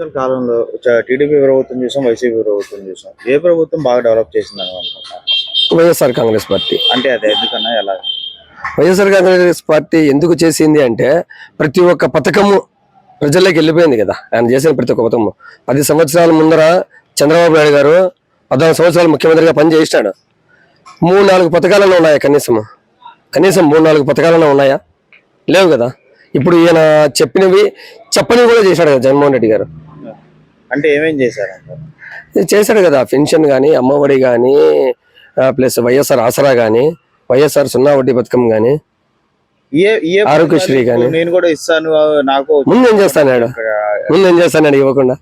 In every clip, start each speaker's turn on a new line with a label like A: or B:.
A: కాలంలో టీడీపీ ప్రభుత్వం చూసాం వైసీపీ ప్రభుత్వం చూసాం. ఏ ప్రభుత్వం బాగా డెవలప్ చేసిందని అనుకుంటున్నారు?
B: YSR Congress party.
A: అంటే అదే ఎందుకన్నా ఎలా?
B: వైఎస్ఆర్ కాంగ్రెస్ పార్టీ ఎందుకు చేసింది అంటే ప్రతి ఒక్క పథకము ప్రజల్లోకి వెళ్ళిపోయింది కదా. ఆయన చేసిన ప్రతి ఒక్క పథకము. పది సంవత్సరాల ముందర చంద్రబాబు నాయుడు గారు పద్నాలుగు సంవత్సరాలు ముఖ్యమంత్రిగా పనిచేసినాడు మూడు నాలుగు పథకాలలో ఉన్నాయా కనీసం కనీసం మూడు నాలుగు పథకాలలో ఉన్నాయా? లేవు కదా. ఇప్పుడు ఈయన చెప్పినవి చెప్పనివి కూడా చేశాడు కదా జగన్మోహన్ రెడ్డి గారు.
A: అంటే ఏమేం
B: ఇది చేశాడు కదా పెన్షన్ కానీ అమ్మఒడి కానీ ప్లస్ వైఎస్ఆర్ ఆసరా కానీ వైఎస్ఆర్ సున్నా వడ్డీ పథకం కానీ ఆరోగ్యశ్రీ గాని.
A: నేను కూడా ఇస్తాను నాకు
B: ముందు ఏం చేస్తాడు ముందు ఏం చేస్తాడు ఇవ్వకుండా?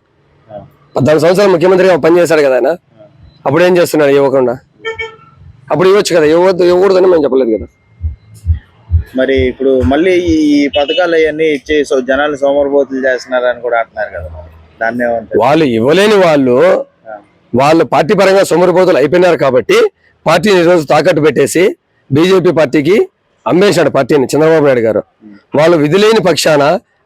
B: పద్నాలుగు సంవత్సరాలు ముఖ్యమంత్రిగా పనిచేశాడు కదా ఆయన? అప్పుడు ఏం చేస్తున్నాడు ఇవ్వకుండా? అప్పుడు ఇవ్వచ్చు కదా ఇవ్వద్దు ఇవ్వకూడదని మేము చెప్పలేదు కదా.
A: మరి ఇప్పుడు మళ్ళీ ఈ పథకాలు అవన్నీ ఇచ్చి సో జనాలు సోమరబోతులు చేస్తున్నారని కూడా అంటున్నారు కదా
B: వాళ్ళు ఇవ్వలేని వాళ్ళు. వాళ్ళు పార్టీ పరంగా సొమరిపోతులు అయిపోయినారు కాబట్టి పార్టీని ఈరోజు తాకట్టు పెట్టేసి బీజేపీ పార్టీకి అమ్మేశాడు పార్టీని చంద్రబాబు నాయుడు గారు. వాళ్ళు విధులేని పక్షాన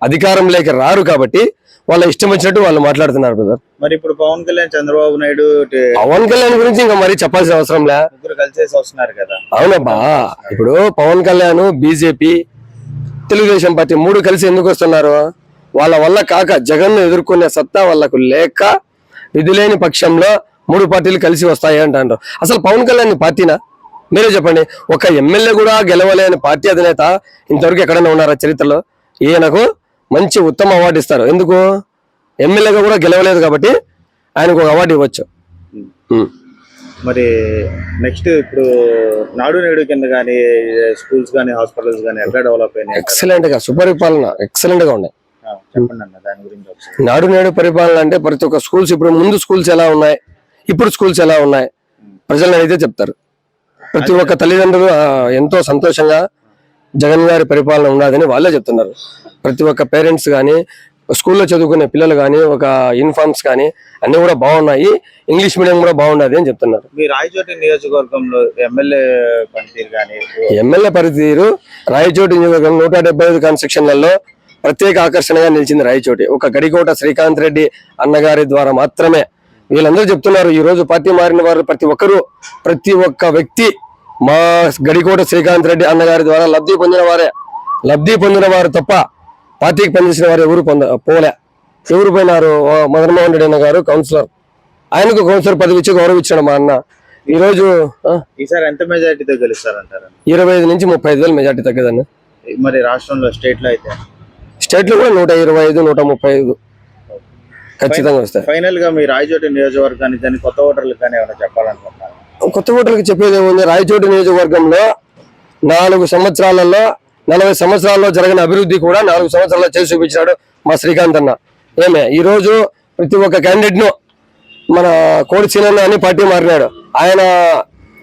B: అధికారంలోకి రారు కాబట్టి వాళ్ళ ఇష్టం వచ్చినట్టు వాళ్ళు మాట్లాడుతున్నారు బ్రదర్.
A: మరి ఇప్పుడు పవన్ కళ్యాణ్ చంద్రబాబు నాయుడు
B: పవన్ కళ్యాణ్ గురించి ఇంకా మరి చెప్పాల్సిన అవసరం లే.
A: కలిసేసి వస్తున్నారు కదా.
B: అవునబ్బా ఇప్పుడు పవన్ కళ్యాణ్ బీజేపీ తెలుగుదేశం పార్టీ మూడు కలిసి ఎందుకు వస్తున్నారు? వాళ్ళ వల్ల కాక జగన్ ఎదుర్కొనే సత్తా వాళ్ళకు లేక విధులేని పక్షంలో మూడు పార్టీలు కలిసి వస్తాయి అంటారు అసలు పవన్ కళ్యాణ్ పార్టీనా? మీరే చెప్పండి. ఒక ఎమ్మెల్యే కూడా గెలవలేని పార్టీ అధినేత ఇంతవరకు ఎక్కడైనా ఉన్నారా చరిత్రలో? ఈయనకు మంచి ఉత్తమ అవార్డు ఇస్తారు. ఎందుకు? ఎమ్మెల్యేగా కూడా గెలవలేదు కాబట్టి ఆయనకు ఒక అవార్డు ఇవ్వచ్చు.
A: మరి నెక్స్ట్ ఇప్పుడు నాడు నేడు కింద కానీ స్కూల్స్ కానీ హాస్పిటల్స్ కానీ ఎట్లా డెవలప్ అయినాయి అంటారు?
B: ఎక్సలెంట్గా సుపరిపాలన ఎక్సలెంట్గా ఉన్నాయి.
A: చెప్పండి అన్న దాని గురించి ఒకసారి.
B: నాడు నేడు పరిపాలన అంటే ప్రతి ఒక్క స్కూల్స్ ఇప్పుడు ముందు స్కూల్స్ ఎలా ఉన్నాయి ఇప్పుడు స్కూల్స్ ఎలా ఉన్నాయి ప్రజలను అయితే చెప్తారు. ప్రతి ఒక్క తల్లిదండ్రులు ఎంతో సంతోషంగా జగన్ గారి పరిపాలన ఉన్నదని వాళ్ళే చెప్తున్నారు. ప్రతి ఒక్క పేరెంట్స్ కానీ స్కూల్లో చదువుకునే పిల్లలు కానీ ఒక యూనిఫామ్స్ కానీ అన్ని కూడా బాగున్నాయి. ఇంగ్లీష్ మీడియం కూడా బాగున్నది అని చెప్తున్నారు.
A: మీ రాయచోటి నియోజకవర్గంలో ఎమ్మెల్యే పనితీరు కానీ
B: ఎమ్మెల్యే పరిధిరు రాయచోటి నియోజకవర్గం నూట డెబ్బై ఐదు కాన్స్టిట్యూషన్లలో ప్రత్యేక ఆకర్షణగా నిలిచింది రాయచోటి. ఒక గడికోట శ్రీకాంత్ రెడ్డి అన్నగారి ద్వారా మాత్రమే. వీళ్ళందరూ చెప్తున్నారు ఈ రోజు పార్టీ మారిన వారు ప్రతి ఒక్కరూ ప్రతి ఒక్క వ్యక్తి మా గడికోట శ్రీకాంత్ రెడ్డి అన్నగారి ద్వారా లబ్ధి పొందిన వారే. లబ్ధి పొందిన వారు తప్ప పార్టీకి పనిచేసిన వారు ఎవరు పొంద పోలే. ఎవరు పోయినారు? మదన్మోహన్ రెడ్డి అన్న గారు కౌన్సిలర్. ఆయనకు కౌన్సిలర్ పదవి ఇచ్చి గౌరవించాడు మా అన్న. ఈ రోజు
A: ఈసారి ఎంత మెజారిటీతో గెలుస్తారంటారు?
B: ఇరవై ఐదు నుంచి ముప్పై ఐదు వేలు మెజార్టీ తగ్గదన్న.
A: మరి రాష్ట్రంలో స్టేట్లో అయితే?
B: స్టేట్లో కూడా నూట ఇరవై ఐదు నూట ముప్పై ఐదు. ఖచ్చితంగా వస్తాయి.
A: ఫైనల్గా మీ రాయచోటి నియోజకవర్గానికి కానీ కొత్త ఓటర్లకు కానీ ఏమైనా చెప్పాలనుకుంటున్నారు?
B: కొత్త ఓటర్లకు చెప్పేది ఏముంది? రాయచోటి నియోజకవర్గంలో నాలుగు సంవత్సరాలలో నలభై సంవత్సరాల్లో జరిగిన అభివృద్ధి కూడా నాలుగు సంవత్సరాల్లో చేసి చూపించాడు మా శ్రీకాంత్ అన్న. ఏమే ఈ రోజు ప్రతి ఒక్క క్యాండిడేట్ను మన కోడి సీనన్న అని పార్టీ మారినాడు. ఆయన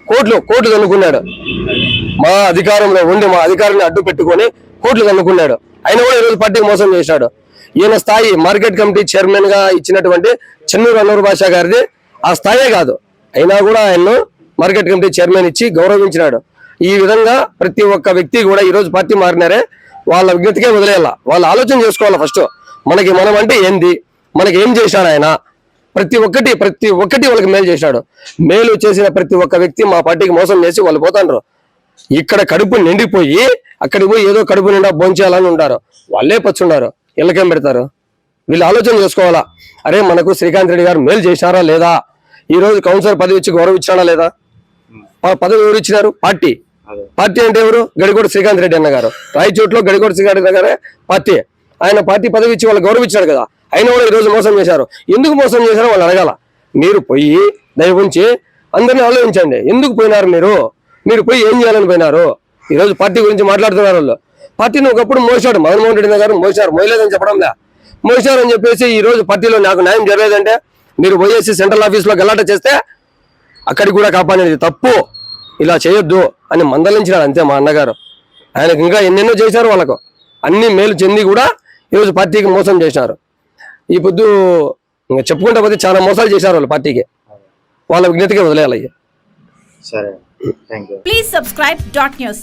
B: కోట్లు కోట్లు కనుక్కున్నాడు మా అధికారంలో ఉండి మా అధికారాన్ని అడ్డు పెట్టుకొని కోట్లు కనుక్కున్నాడు ఆయన కూడా ఈరోజు పార్టీకి మోసం చేశాడు. ఈయన స్థాయి మార్కెట్ కమిటీ చైర్మన్గా ఇచ్చినటువంటి చెన్నూరు అన్నూరు భాష గారిది ఆ స్థాయే కాదు. అయినా కూడా ఆయన్ను మార్కెట్ కమిటీ చైర్మన్ ఇచ్చి గౌరవించినాడు. ఈ విధంగా ప్రతి ఒక్క వ్యక్తి కూడా ఈ రోజు పార్టీ మారినారే వాళ్ళ విజ్ఞతకే వదిలేయాల? వాళ్ళు ఆలోచన చేసుకోవాలి ఫస్ట్ మనకి మనం అంటే ఏంది? మనకి ఏం చేశాడు ఆయన? ప్రతి ఒక్కటి ప్రతి ఒక్కటి వాళ్ళకి మేలు చేశాడు. మేలు చేసిన ప్రతి ఒక్క వ్యక్తి మా పార్టీకి మోసం చేసి వాళ్ళు పోతాండ్రు. ఇక్కడ కడుపు నిండిపోయి అక్కడికి పోయి ఏదో కడుపు నిండా భోంచేయాలని ఉంటారు వాళ్ళే పచ్చుండారు. ఇళ్ళకేం పెడతారు? వీళ్ళు ఆలోచన చేసుకోవాలా? అరే మనకు శ్రీకాంత్ రెడ్డి గారు మేలు చేశారా లేదా? ఈ రోజు కౌన్సిలర్ పదవి ఇచ్చి గౌరవ ఇచ్చాడా లేదా? పదవి ఎవరు ఇచ్చినారు? పార్టీ. పార్టీ అంటే ఎవరు? గడికోట శ్రీకాంత్ రెడ్డి అన్న గారు. రాయచోట్లో గడికోట శ్రీకాంత్ రెడ్డి గారే పార్టీ. ఆయన పార్టీ పదవి ఇచ్చి వాళ్ళు గౌరవించారు కదా. అయినా కూడా ఈ రోజు మోసం చేశారు. ఎందుకు మోసం చేశారో వాళ్ళు అడగాల. మీరు పోయి దయ ఉంచి అందరినీ ఆలోచించండి. ఎందుకు పోయినారు మీరు? మీరు పోయి ఏం చేయాలని పోయినారు ఈరోజు పార్టీ గురించి మాట్లాడుతున్నారు వాళ్ళు. పార్టీని ఒకప్పుడు మోసాడు. మదన్మోహన్ రెడ్డి గారు మోసారు. మోయలేదని చెప్పడం లే మోసారు అని చెప్పేసి ఈ రోజు పార్టీలో నాకు న్యాయం జరగలేదంటే మీరు పోయేసి సెంట్రల్ ఆఫీస్లో గలాట చేస్తే అక్కడికి కూడా కాపాడేది తప్పు. ఇలా చేయొద్దు అని మందలించినాడు అంతే మా అన్నగారు. ఆయనకు ఇంకా ఎన్నెన్నో చేశారు వాళ్ళకు. అన్ని మేలు చెంది కూడా ఈరోజు పార్టీకి మోసం చేశారు. ఈ పొద్దు ఇంకా చెప్పుకుంటే పోతే చాలా మోసాలు చేశారు వాళ్ళు పార్టీకి. వాళ్ళ విజ్ఞతకే వదిలేయాలి.
A: సరే thank you
C: Please subscribe dot news